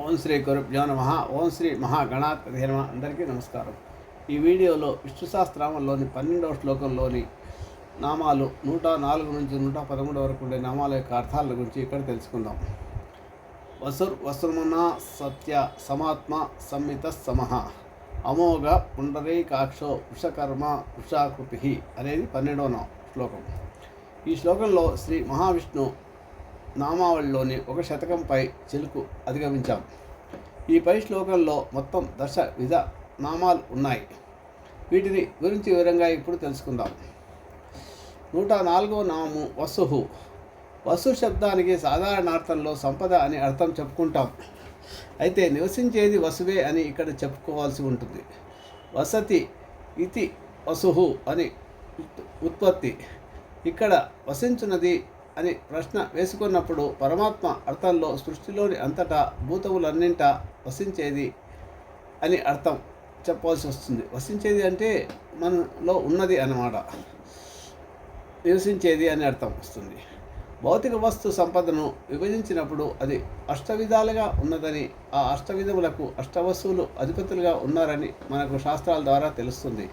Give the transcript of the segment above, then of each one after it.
ఓం శ్రీ గురుభ్యో నమ. ఓం శ్రీ మహాగణాధిపతి నమ. అందరికీ నమస్కారం. ఈ వీడియోలో విష్ణు సహస్రనామంలోని పన్నెండవ శ్లోకంలోని నామాలు నూట నాలుగు నుంచి నూట పదమూడు వరకు ఉండే నామాల యొక్క అర్థాల గురించి ఇక్కడ తెలుసుకుందాం. వసుర్ వసుర్మన సత్య సమాత్మ సంహిత సమహ అమోఘ పుండరీకాక్షో వృషకర్మ వృషాకృతి అనేది పన్నెండవ శ్లోకం. ఈ శ్లోకంలో శ్రీ మహావిష్ణు నామావళిలోని ఒక శతకంపై చిలుకు అధిగమించాం. ఈ పై శ్లోకంలో మొత్తం దశ విధ నామాలు ఉన్నాయి. వీటిని గురించి వివరంగా ఇప్పుడు తెలుసుకుందాం. నూట నాలుగో నామము వసుహు. వసు శబ్దానికి సాధారణ అర్థంలో సంపద అని అర్థం చెప్పుకుంటాం. అయితే నివసించేది వసువే అని ఇక్కడ చెప్పుకోవాల్సి ఉంటుంది. వసతి ఇతి వసుహు అని ఉత్- ఉత్పత్తి. ఇక్కడ వసించున్నది అని ప్రశ్న వేసుకున్నప్పుడు పరమాత్మ అర్థంలో సృష్టిలోని అంతటా భూతములన్నింటా వసించేది అని అర్థం చెప్పవలసి వస్తుంది. వసించేది అంటే మనలో ఉన్నది అన్నమాట. నివసించేది అని అర్థం వస్తుంది. భౌతిక వస్తు సంపదను విభజించినప్పుడు అది అష్టవిధాలుగా ఉన్నదని ఆ అష్టవిధములకు అష్టవస్తువులు అధిపతులుగా ఉన్నారని మనకు శాస్త్రాల ద్వారా తెలుస్తుంది.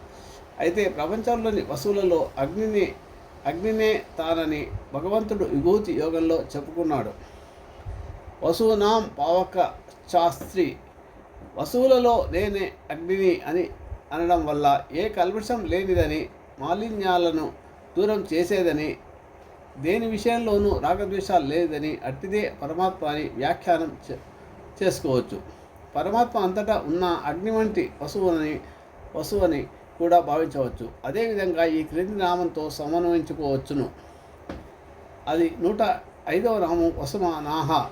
అయితే ప్రపంచంలోని వస్తువులలో అగ్నిని అగ్నినే తానని భగవంతుడు విభూతి యోగంలో చెప్పుకున్నాడు. వసువునాం పావక శాస్త్రి వసువులలో నేనే అగ్నిని అని అనడం వల్ల ఏ కల్మషం లేనిదని మాలిన్యాలను దూరం చేసేదని దేని విషయంలోనూ రాగద్వేషాలు లేదని అట్టిదే పరమాత్మ అని వ్యాఖ్యానం చే- చేసుకోవచ్చు. పరమాత్మ అంతటా ఉన్న అగ్ని వంటి వసువుని వసువని కూడా భావించవచ్చు. అదేవిధంగా ఈ క్రింది నామంతో సమన్వయించుకోవచ్చును. అది నూట ఐదవ నామం వసుమానాహ.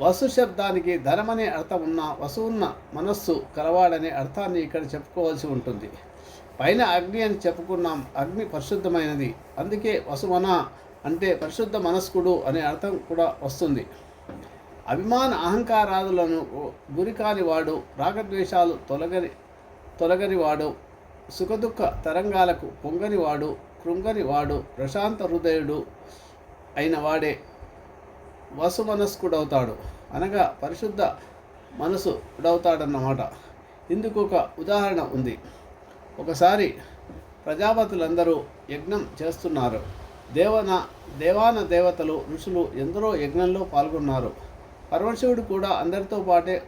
వసు శబ్దానికి ధనమనే అర్థం ఉన్న వసువున్న మనస్సు కలవాడనే అర్థాన్ని ఇక్కడ చెప్పుకోవాల్సి ఉంటుంది. పైన అగ్ని అని చెప్పుకున్నాం అగ్ని పరిశుద్ధమైనది. అందుకే వసుమన అంటే పరిశుద్ధ మనస్కుడు అనే అర్థం కూడా వస్తుంది. అభిమాన అహంకారాదులను గురికాని వాడు రాగద్వేషాలు తొలగని తొలగని వాడు సుఖదుఖ తరంగాలకు పొంగని వాడు కృంగని వాడు ప్రశాంత హృదయుడు అయిన వాడే వసుమనస్కుడవుతాడు. అనగా పరిశుద్ధ మనసు ఉడవుతాడన్నమాట ఇందుకు ఒక ఉదాహరణ ఉంది. ఒకసారి ప్రజాపతులందరూ యజ్ఞం చేస్తున్నారు. దేవన దేవాన దేవతలు ఋషులు ఎందరో యజ్ఞంలో పాల్గొన్నారు. పరమశివుడు కూడా అందరితో పాటే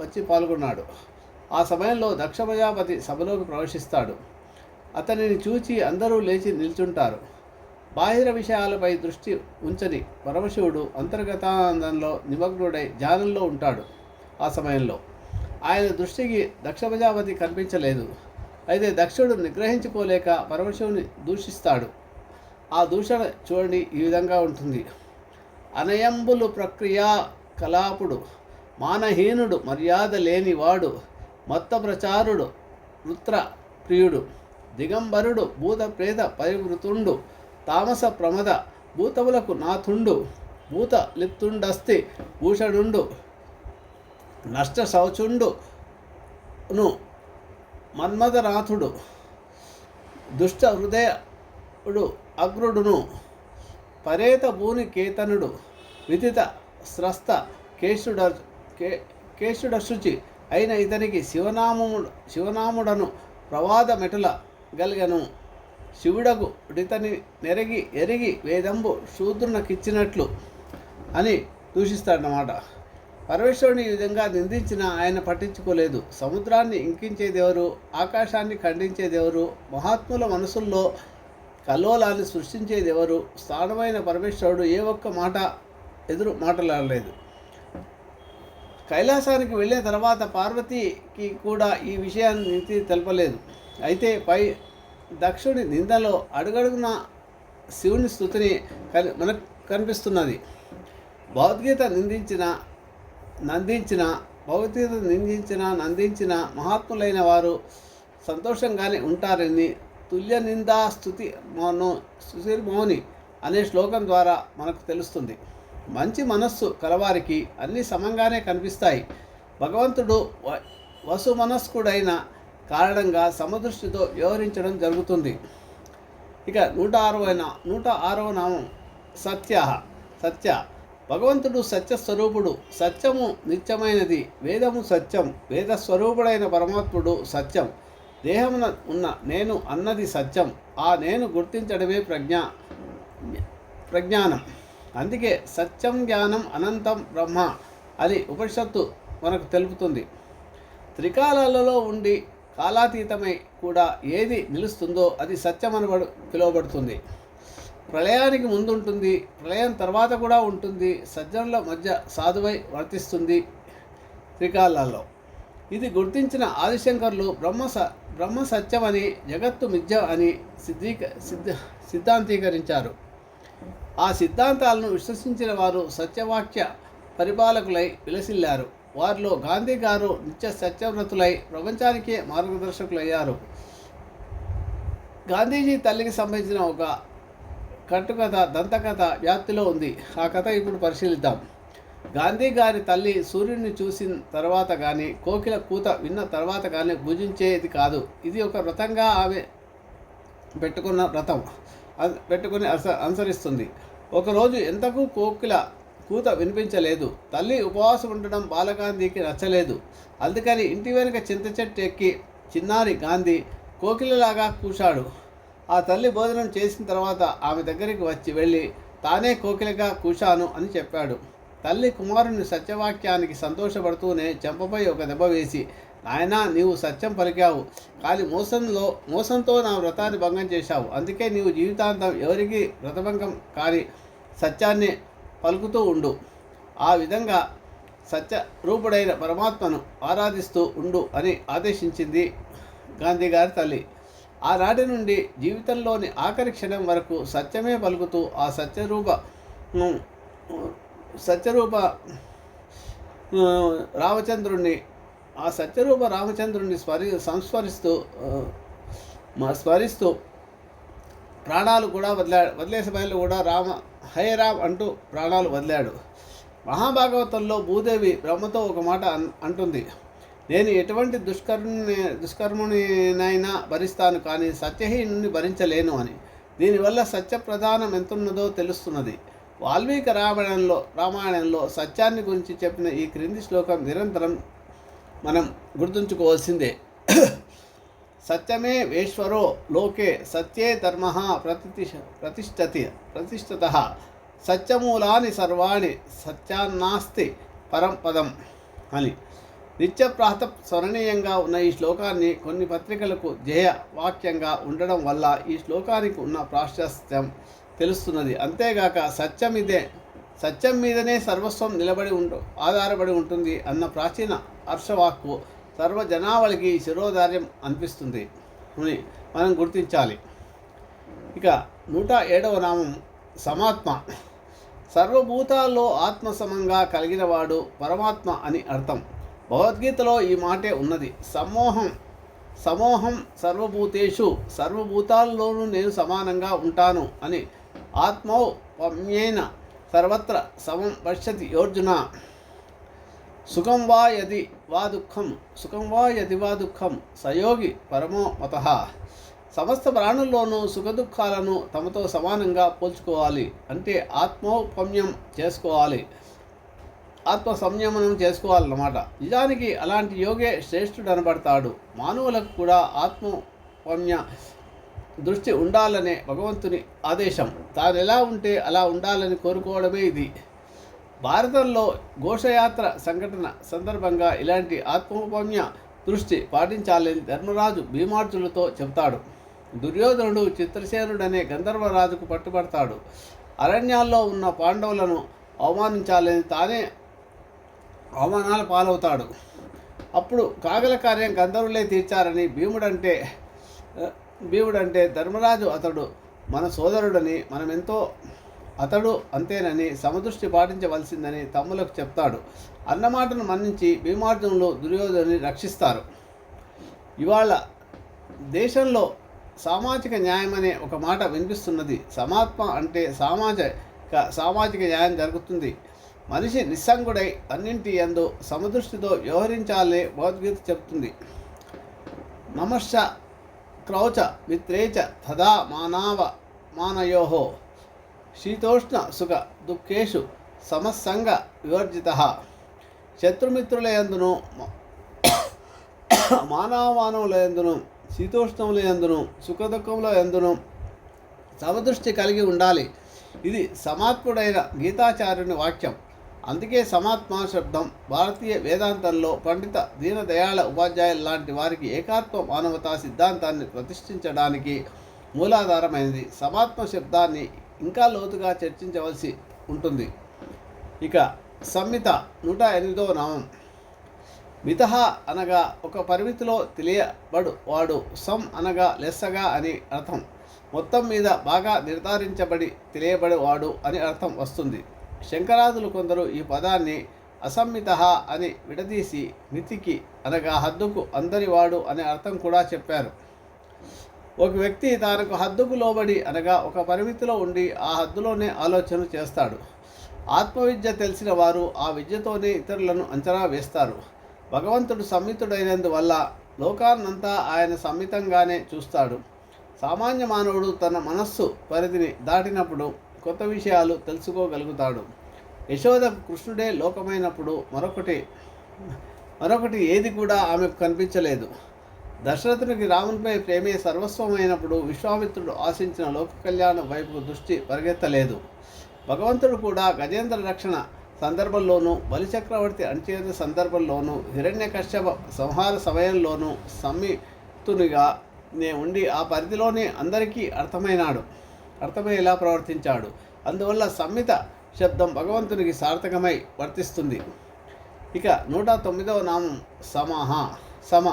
వచ్చి పాల్గొన్నాడు. ఆ సమయంలో దక్ష ప్రజాపతి సభలోకి ప్రవేశిస్తాడు. అతనిని చూచి అందరూ లేచి నిల్చుంటారు. బాహిర విషయాలపై దృష్టి ఉంచని పరమశివుడు అంతర్గతానందంలో నిమగ్నుడై ధ్యానంలో ఉంటాడు ఆ సమయంలో. ఆయన దృష్టికి దక్ష ప్రజాపతి కనిపించలేదు. అయితే దక్షుడు నిగ్రహించుకోలేక పరమశివుని దూషిస్తాడు. ఆ దూషణ చూడండి ఈ విధంగా ఉంటుంది. అనయంబులు ప్రక్రియ కలాపుడు మానహీనుడు మర్యాద లేనివాడు మత్త ప్రచారుడు వృత్ర ప్రియుడు దిగంబరుడు భూత ప్రేత పరివృతుండు తామస ప్రమద భూతములకు నాథుండు భూత లిప్తుండస్తి భూషణుండు నష్ట శౌచుండును మన్మథనాథుడు దుష్ట హృదయుడు అగ్రుడును పరేత భూని కేతనుడు విదిత స్రస్త కేశుడ కే కేశుడ శుచి అయిన ఇతనికి శివనామముడు శివనాముడను ప్రవాద మెటుల గలిగను. శివుడకు ఇతని నెరిగి ఎరిగి వేదంబు శూద్రునకిచ్చినట్లు అని దూషిస్తాడనమాట పరమేశ్వరుని ఈ విధంగా నిందించిన ఆయన పట్టించుకోలేదు. సముద్రాన్ని ఇంకించేదెవరు? ఆకాశాన్ని ఖండించేదెవరు? మహాత్ముల మనసుల్లో కల్లోలాన్ని సృష్టించేదెవరు? స్థానమైన పరమేశ్వరుడు ఏ ఒక్క మాట ఎదురు మాట్లాడలేదు. కైలాసానికి వెళ్ళిన తర్వాత పార్వతికి కూడా ఈ విషయాన్ని నీతి తెలపలేదు. అయితే పై దక్షుడి నిందలో అడుగడుగున శివుని స్థుతిని కని మనకు కనిపిస్తున్నది. భగవద్గీత నిందించిన నందించిన భగవద్గీత నిందించిన నందించిన మహాత్ములైన వారు సంతోషంగానే ఉంటారని తుల్య నిందా స్థుతి మౌను సుశీర్మౌని అనే శ్లోకం ద్వారా మనకు తెలుస్తుంది. మంచి మనస్సు కలవారికి అన్ని సమంగానే కనిపిస్తాయి. భగవంతుడు వసు మనస్కుడైన కారణంగా సమదృష్టితో వ్యవహరించడం జరుగుతుంది. ఇక నూట ఆరవైన నూట ఆరవ నామం సత్య సత్య. భగవంతుడు సత్యస్వరూపుడు సత్యము నిత్యమైనది వేదము సత్యం వేద స్వరూపుడైన పరమాత్ముడు సత్యం. దేహమున ఉన్న నేను అన్నది సత్యం ఆ నేను గుర్తించడమే ప్రజ్ఞ ప్రజ్ఞానం. అందుకే సత్యం జ్ఞానం అనంతం బ్రహ్మ అని ఉపనిషత్తు మనకు తెలుపుతుంది. త్రికాలాలలో ఉండి కాలాతీతమై కూడా ఏది నిలుస్తుందో అది సత్యం అనబడు పిలువబడుతుంది. ప్రళయానికి ముందుంటుంది ప్రళయం తర్వాత కూడా ఉంటుంది సజ్జనుల మధ్య సాధువై వర్తిస్తుంది త్రికాలాల్లో. ఇది గుర్తించిన ఆదిశంకర్లు బ్రహ్మ స బ్రహ్మ సత్యమని జగత్తు మిథ్య అని సిద్ధీక సిద్ధ సిద్ధాంతీకరించారు. ఆ సిద్ధాంతాలను విశ్వసించిన వారు సత్యవాక్య పరిపాలకులై విలసిల్లారు. వారిలో గాంధీ గారు నిత్య సత్యవ్రతులై ప్రపంచానికే మార్గదర్శకులయ్యారు. గాంధీజీ తల్లికి సంబంధించిన ఒక కట్టుకథ దంతకథ వ్యాప్తిలో ఉంది. ఆ కథ ఇప్పుడు పరిశీలిద్దాం. గాంధీ గారి తల్లి సూర్యుడిని చూసిన తర్వాత కానీ కోకిల కూత విన్న తర్వాత కానీ భుజించేది కాదు. ఇది ఒక వ్రతంగా ఆమె పెట్టుకున్న వ్రతం. పెట్టుకుని అస అనుసరిస్తుంది. ఒకరోజు ఎంతకు కోకిల కూత వినిపించలేదు. తల్లి ఉపవాసం ఉండడం బాలగాంధీకి నచ్చలేదు. అందుకని ఇంటి వెనుక చింత చెట్టు ఎక్కి చిన్నారి గాంధీ కోకిలలాగా కూశాడు. ఆ తల్లి భోజనం చేసిన తర్వాత ఆమె దగ్గరికి వచ్చి వెళ్ళి తానే కోకిలగా కూశాను అని చెప్పాడు. తల్లి కుమారుని సత్యవాక్యానికి సంతోషపడుతూనే చెంపపై ఒక దెబ్బ వేసి ఆయన నీవు సత్యం పలికావు. కానీ మోసంలో మోసంతో నా వ్రతాన్ని భంగం చేశావు. అందుకే నీవు జీవితాంతం ఎవరికి వ్రతభంగం కాని సత్యాన్ని పలుకుతూ ఉండు. ఆ విధంగా సత్య రూపుడైన పరమాత్మను ఆరాధిస్తూ ఉండు అని ఆదేశించింది గాంధీ గారి తల్లి. ఆనాటి నుండి జీవితంలోని ఆఖరి క్షణం వరకు సత్యమే పలుకుతూ ఆ సత్యరూప సత్యరూప రామచంద్రుణ్ణి ఆ సత్యరూప రామచంద్రుని స్మరి సంస్మరిస్తూ మా స్మరిస్తూ ప్రాణాలు కూడా వదిలా వదిలే సమయంలో కూడా రామ హే రామ్ అంటూ ప్రాణాలు వదిలాడు. మహాభాగవతంలో భూదేవి బ్రహ్మతో ఒక మాట అన్- అంటుంది. నేను ఎటువంటి దుష్కర్మని దుష్కర్మునినైనా భరిస్తాను కానీ సత్యహీనుని భరించలేను అని. దీనివల్ల సత్య ప్రధానం ఎంతున్నదో తెలుస్తున్నది. వాల్మీకి రామాయణంలో రామాయణంలో సత్యాన్ని గురించి చెప్పిన ఈ క్రింది శ్లోకం నిరంతరం మనం గుర్తుంచుకోవాల్సిందే. సత్యమే వేశ్వరో లోకే సత్యే ధర్మ ప్రతి ప్రతిష్టతి ప్రతిష్టత సత్యమూలాని సర్వాణి సత్యాన్నాస్తి పరంపదం అని. నిత్యప్రాత స్మరణీయంగా ఉన్న ఈ శ్లోకాన్ని కొన్ని పత్రికలకు జయ వాక్యంగా ఉండడం వల్ల ఈ శ్లోకానికి ఉన్న ప్రాశస్త్యం తెలుస్తున్నది. అంతేగాక సత్యం ఇదే సత్యం మీదనే సర్వస్వం నిలబడి ఉంటు ఆధారపడి ఉంటుంది అన్న ప్రాచీన హర్షవాక్కు సర్వ జనావళికి శిరోధార్యం అనిపిస్తుంది. అని మనం గుర్తించాలి. ఇక నూట ఏడవ నామం సమాత్మ. సర్వభూతాల్లో ఆత్మ సమంగా కలిగినవాడు పరమాత్మ అని అర్థం. భగవద్గీతలో ఈ మాటే ఉన్నది. సమోహం సమోహం సర్వభూతేషు సర్వభూతాల్లోనూ నేను సమానంగా ఉంటాను అని ఆత్మౌ పమ్యేన సర్వత్ర సమం పశ్యతి యోర్జున సుఖం వా యది వా దుఃఖం సుఖం వా యది వా దుఃఖం సయోగి పరమో మత. సమస్త ప్రాణుల్లోనూ సుఖదుఖాలను తమతో సమానంగా పోల్చుకోవాలి. అంటే ఆత్మోపమ్యం చేసుకోవాలి. ఆత్మ సంయమనం చేసుకోవాలన్నమాట. నిజానికి అలాంటి యోగే శ్రేష్ఠుడు అనబడతాడు మానవులకు కూడా ఆత్మోపమ్య దృష్టి ఉండాలనే భగవంతుని ఆదేశం. తాను ఎలా ఉంటే అలా ఉండాలని కోరుకోవడమే ఇది. భారతంలో ఘోషయాత్ర సంఘటన సందర్భంగా ఇలాంటి ఆత్మోపమ్య దృష్టి పాటించాలని ధర్మరాజు భీమార్జులతో చెబుతాడు. దుర్యోధనుడు చిత్రసేనుడనే గంధర్వరాజుకు పట్టుబడతాడు. అరణ్యాల్లో ఉన్న పాండవులను అవమానించాలని తానే అవమానాల పాలవుతాడు. అప్పుడు కాగల కార్యం గంధర్వులే తీర్చారని భీముడంటే భీముడు అంటే ధర్మరాజు అతడు. మన సోదరుడని మనమెంతో అతడు అంతేనని సమదృష్టి పాటించవలసిందని తమ్ములకు చెప్తాడు. అన్నమాటను మన్నించి భీమార్జునులు దుర్యోధనుని రక్షిస్తారు. ఇవాళ దేశంలో సామాజిక న్యాయం అనే ఒక మాట వినిపిస్తున్నది. సమాత్మ అంటే సామాజిక సామాజిక న్యాయం జరుగుతుంది. మనిషి నిస్సంగుడై అన్నింటి యందు సమదృష్టితో వ్యవహరించాలని భగవద్గీత చెప్తుంది నమశ్చ క్రౌచ మిత్రేచ తదా మానవ మానయో శీతోష్ణ సుఖ దుఃఖేషు సమస్సంగ వివర్జిత. శత్రుమిత్రుల ఎందును మానవమానవుల శీతోష్ణముల ఎందును సుఖదుఖముల ఎందును సమదృష్టి కలిగి ఉండాలి. ఇది సమాత్ముడైన గీతాచార్యుని వాక్యం. అందుకే సమాత్మ శబ్దం భారతీయ వేదాంతంలో పండిత దీనదయాళ ఉపాధ్యాయులు లాంటి వారికి ఏకాత్మ మానవతా సిద్ధాంతాన్ని ప్రతిష్ఠించడానికి మూలాధారమైనది. సమాత్మ శబ్దాన్ని ఇంకా లోతుగా చర్చించవలసి ఉంటుంది. ఇక సంహిత నూట ఎనిమిదో నామం. మితహ అనగా ఒక పరిమితిలో తెలియబడు వాడు సం అనగా లెస్సగా అని అర్థం. మొత్తం మీద బాగా నిర్ధారించబడి తెలియబడేవాడు అని అర్థం వస్తుంది. శంకరాదులు కొందరు ఈ పదాన్ని అసమ్మిత అని విడదీసి మితికి అనగా హద్దుకు అందరివాడు అనే అర్థం కూడా చెప్పారు. ఒక వ్యక్తి తనకు హద్దుకు లోబడి అనగా ఒక పరిమితిలో ఉండి ఆ హద్దులోనే ఆలోచన చేస్తాడు. ఆత్మవిద్య తెలిసిన వారు ఆ విద్యతోనే ఇతరులను అంచనా వేస్తారు. భగవంతుడు సమ్మితుడైనందువల్ల లోకాన్నంతా ఆయన సమ్మితంగానే చూస్తాడు. సామాన్య మానవుడు తన మనస్సు పరిధిని దాటినప్పుడు కొత్త విషయాలు తెలుసుకోగలుగుతాడు. యశోద కృష్ణుడే లోకమైనప్పుడు మరొకటి మరొకటి ఏది కూడా ఆమెకు కనిపించలేదు. దశరథునికి రామునిపై ప్రేమే సర్వస్వమైనప్పుడు విశ్వామిత్రుడు ఆశించిన లోక కళ్యాణం వైపు దృష్టి పరిగెత్తలేదు. భగవంతుడు కూడా గజేంద్ర రక్షణ సందర్భంలోనూ బలిచక్రవర్తి అణచేత సందర్భంలోనూ హిరణ్యకశ్యప సంహార సమయంలోనూ సంయుక్తునిగా నే ఉండి ఆ పరిధిలోనే అందరికీ అర్థమైనాడు. అర్థమయ్యేలా ప్రవర్తించాడు? అందువల్ల సంహిత శబ్దం భగవంతునికి సార్థకమై వర్తిస్తుంది. ఇక నూట తొమ్మిదవ నామం సమహ సమ.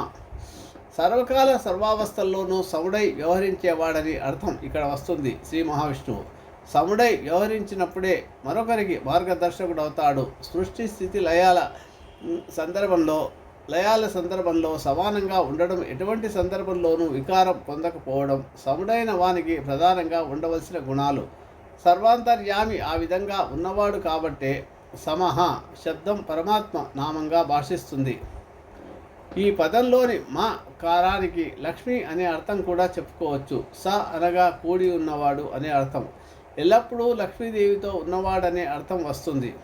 సర్వకాల సర్వావస్థల్లోనూ సముడై వ్యవహరించేవాడని అర్థం ఇక్కడ వస్తుంది శ్రీ మహావిష్ణువు. సముడై వ్యవహరించినప్పుడే మరొకరికి మార్గదర్శకుడు అవుతాడు సృష్టి స్థితి లయాల సందర్భంలో లయాల సందర్భంలో సమానంగా ఉండడం ఎటువంటి సందర్భంలోనూ వికారం పొందకపోవడం సముడైన వానికి ప్రధానంగా ఉండవలసిన గుణాలు. సర్వాంతర్యామి ఆ విధంగా ఉన్నవాడు కాబట్టే సమహ శబ్దం పరమాత్మ నామంగా భాషిస్తుంది. ఈ పదంలోని మా కారానికి లక్ష్మి అనే అర్థం కూడా చెప్పుకోవచ్చు. స అనగా కూడి ఉన్నవాడు అనే అర్థం. ఎల్లప్పుడూ లక్ష్మీదేవితో ఉన్నవాడనే అర్థం వస్తుంది.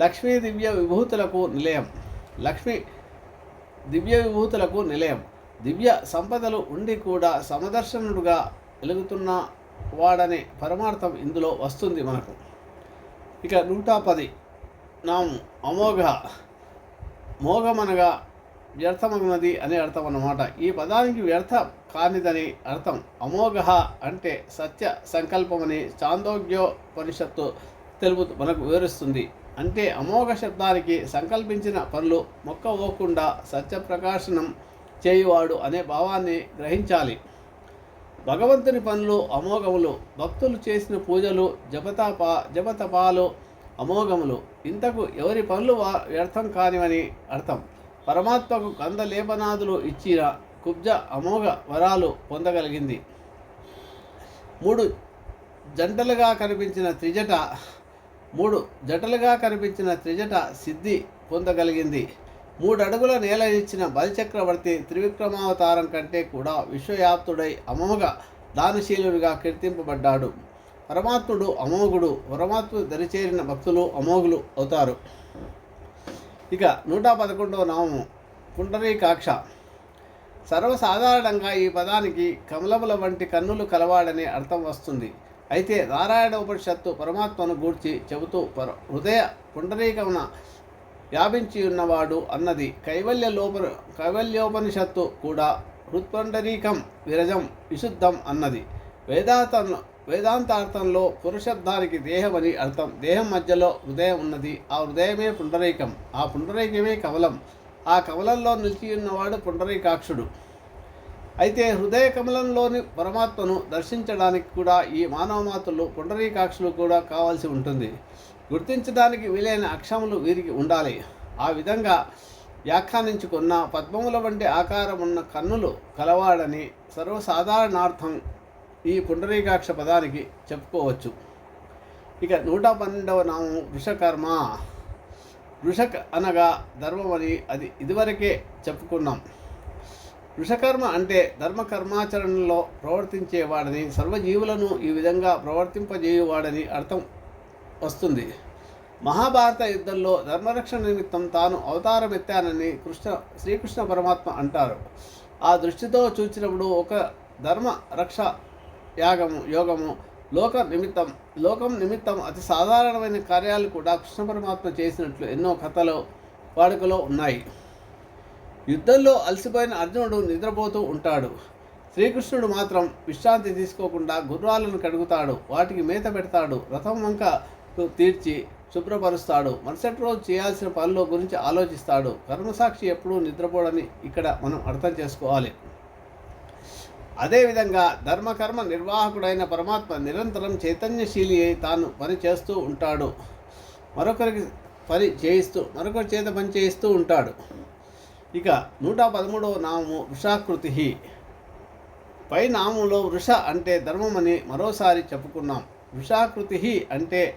లక్ష్మీ దివ్య విభూతులకు నిలయం. లక్ష్మి దివ్య విభూతులకు నిలయం. దివ్య సంపదలు ఉండి కూడా సమదర్శనుడుగా వెలుగుతున్న వాడనే పరమార్థం ఇందులో వస్తుంది మనకు. ఇక నూట పది. నాము అమోఘ. మోఘమనగా వ్యర్థమగునది అనే అర్థం అన్నమాట ఈ పదానికి వ్యర్థ కానిదని అర్థం. అమోఘ అంటే సత్య సంకల్పమని చాందోగ్యోపనిషత్తు తెలుపు మనకు వివరిస్తుంది. అంటే అమోఘ శబ్దానికి సంకల్పించిన పనులు మొక్కవోకుండా సత్యప్రకాశనం చేయువాడు అనే భావాన్ని గ్రహించాలి. భగవంతుని పనులు అమోఘములు భక్తులు చేసిన పూజలు జపతాప జపతపాలు అమోఘములు. ఇంతకు ఎవరి పనులు వా- వ్యర్థం కానివని అర్థం. పరమాత్మకు కందలేపనాదులు ఇచ్చిన కుబ్జ అమోఘ వరాలు పొందగలిగింది. మూడు జంటలుగా కనిపించిన త్రిజట మూడు జటలుగా కనిపించిన త్రిజట సిద్ధి పొందగలిగింది. మూడు అడుగుల నేల ఇచ్చిన బలిచక్రవర్తి త్రివిక్రమావతారం కంటే కూడా విశ్వవ్యాప్తుడై అమోఘ దానశీలుడిగా కీర్తింపబడ్డాడు. పరమాత్ముడు అమోఘుడు పరమాత్ముడు దరిచేరిన భక్తులు అమోఘులు అవుతారు. ఇక నూట పదకొండవ నామము పుండరీకాక్ష. సర్వసాధారణంగా ఈ పదానికి కమలముల వంటి కన్నులు కలవాడనే అర్థం వస్తుంది. అయితే నారాయణ ఉపనిషత్తు పరమాత్మను గూర్చి చెబుతూ పర హృదయ పుండరీకమున వ్యాపించి ఉన్నవాడు అన్నది కైవల్య లోప కైవల్యోపనిషత్తు కూడా హృత్పుండరీకం విరజం విశుద్ధం అన్నది. వేదాంత వేదాంతార్థంలో పురుషబ్దానికి దేహమని అర్థం. దేహం మధ్యలో హృదయం ఉన్నది. ఆ హృదయమే పుండరీకం. ఆ పుండరీకమే కవలం. ఆ కవలంలో నిలిచి ఉన్నవాడు పుండరీకాక్షుడు. అయితే హృదయ కమలంలోని పరమాత్మను దర్శించడానికి కూడా ఈ మానవ మాతలు పుండరీకాక్షులు కూడా కావాల్సి ఉంటుంది. గుర్తించడానికి వీలైన అక్షములు వీరికి ఉండాలి. ఆ విధంగా వ్యాఖ్యానించుకున్న పద్మముల వంటి ఆకారం ఉన్న కన్నులు కలవాడని సర్వసాధారణార్థం ఈ పుండరీకాక్ష పదానికి చెప్పుకోవచ్చు. ఇక నూట పన్నెండవ నామం వృషకర్మ. వృషక్ అనగా ధర్మమని అది ఇదివరకే చెప్పుకున్నాం. వృషకర్మ అంటే ధర్మకర్మాచరణలో ప్రవర్తించేవాడని సర్వజీవులను ఈ విధంగా ప్రవర్తింపజేయువాడని అర్థం వస్తుంది. మహాభారత యుద్ధంలో ధర్మరక్షణ నిమిత్తం తాను అవతారమెత్తానని కృష్ణ శ్రీకృష్ణ పరమాత్మ అంటారు. ఆ దృష్టితో చూచినప్పుడు ఒక ధర్మ రక్ష యాగము యోగము లోక నిమిత్తం లోకం నిమిత్తం అతి సాధారణమైన కార్యాలు కూడా కృష్ణ పరమాత్మ చేసినట్లు ఎన్నో కథలు వాడుకలో ఉన్నాయి. యుద్ధంలో అలసిపోయిన అర్జునుడు నిద్రపోతూ ఉంటాడు. శ్రీకృష్ణుడు మాత్రం విశ్రాంతి తీసుకోకుండా గుర్రాలను కడుగుతాడు. వాటికి మేత పెడతాడు. రథం వంక తీర్చి శుభ్రపరుస్తాడు. మరుసటి రోజు చేయాల్సిన పనుల గురించి ఆలోచిస్తాడు. కర్మసాక్షి ఎప్పుడూ నిద్రపోడని ఇక్కడ మనం అర్థం చేసుకోవాలి. అదేవిధంగా ధర్మకర్మ నిర్వాహకుడైన పరమాత్మ నిరంతరం చైతన్యశీలి అయి తాను పని చేస్తూ ఉంటాడు. మరొకరికి పని చేయిస్తూ మరొకరి చేత పని చేయిస్తూ ఉంటాడు. ఇక నూట పదమూడవ నామము వృషాకృతి పై నామంలో వృష అంటే ధర్మం అని మరోసారి చెప్పుకున్నాం. వృషాకృతి అంటే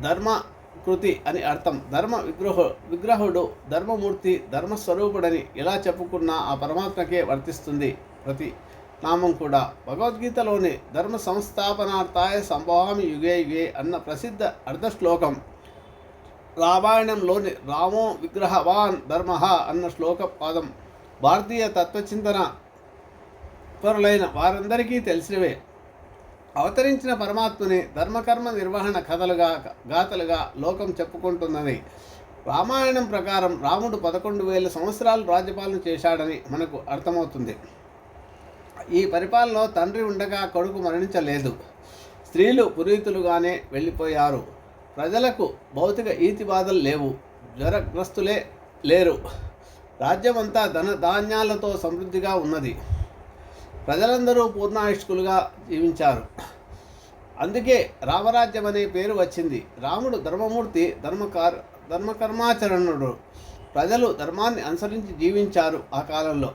ధర్మకృతి అని అర్థం. ధర్మ విగ్రహ విగ్రహుడు ధర్మమూర్తి ధర్మస్వరూపుడని ఎలా చెప్పుకున్నా ఆ పరమాత్మకే వర్తిస్తుంది ప్రతి నామం కూడా. భగవద్గీతలోని ధర్మ సంస్థాపనార్థాయ సంభవామి యుగే యుగే అన్న ప్రసిద్ధ అర్ధశ్లోకం రామాయణంలోని రామో విగ్రహవాన్ ధర్మ అన్న శ్లోక పాదం. భారతీయ తత్వచింతన పరులైన వారందరికీ తెలిసినవే. అవతరించిన పరమాత్మని ధర్మకర్మ నిర్వహణ కథలుగా గాథలుగా లోకం చెప్పుకుంటున్నది. రామాయణం ప్రకారం రాముడు పదకొండు వేల సంవత్సరాలు రాజ్యపాలన చేశాడని మనకు అర్థమవుతుంది. ఈ పరిపాలనలో తండ్రి ఉండగా కొడుకు మరణించలేదు. స్త్రీలు పురీతులుగానే వెళ్ళిపోయారు. ప్రజలకు భౌతిక ఈతి బాధలు లేవు. జ్వరగ్రస్తులే లేరు. రాజ్యమంతా ధన ధాన్యాలతో సమృద్ధిగా ఉన్నది. ప్రజలందరూ పూర్ణాయుష్కులుగా జీవించారు. అందుకే రామరాజ్యం అనే పేరు వచ్చింది. రాముడు ధర్మమూర్తి ధర్మకార్ ధర్మకర్మాచరణుడు. ప్రజలు ధర్మాన్ని అనుసరించి జీవించారు ఆ కాలంలో.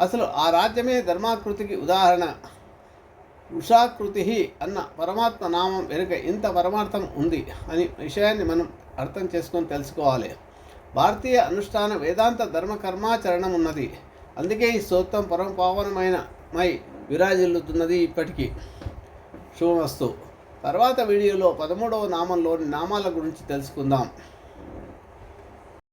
అసలు ఆ రాజ్యమే ధర్మాకృతికి ఉదాహరణ. ఉషాకృతి అన్న పరమాత్మ నామం వెనుక ఇంత పరమార్థం ఉంది అని విషయాన్ని మనం అర్థం చేసుకొని తెలుసుకోవాలి. భారతీయ అనుష్ఠాన వేదాంత ధర్మ కర్మాచరణం ఉన్నది. అందుకే ఈ స్తోత్రం పరమ పావనమైన మై విరాజిల్లుతున్నది ఇప్పటికీ. శుభమస్తు. తర్వాత వీడియోలో పదమూడవ నామంలోని నామాల గురించి తెలుసుకుందాం.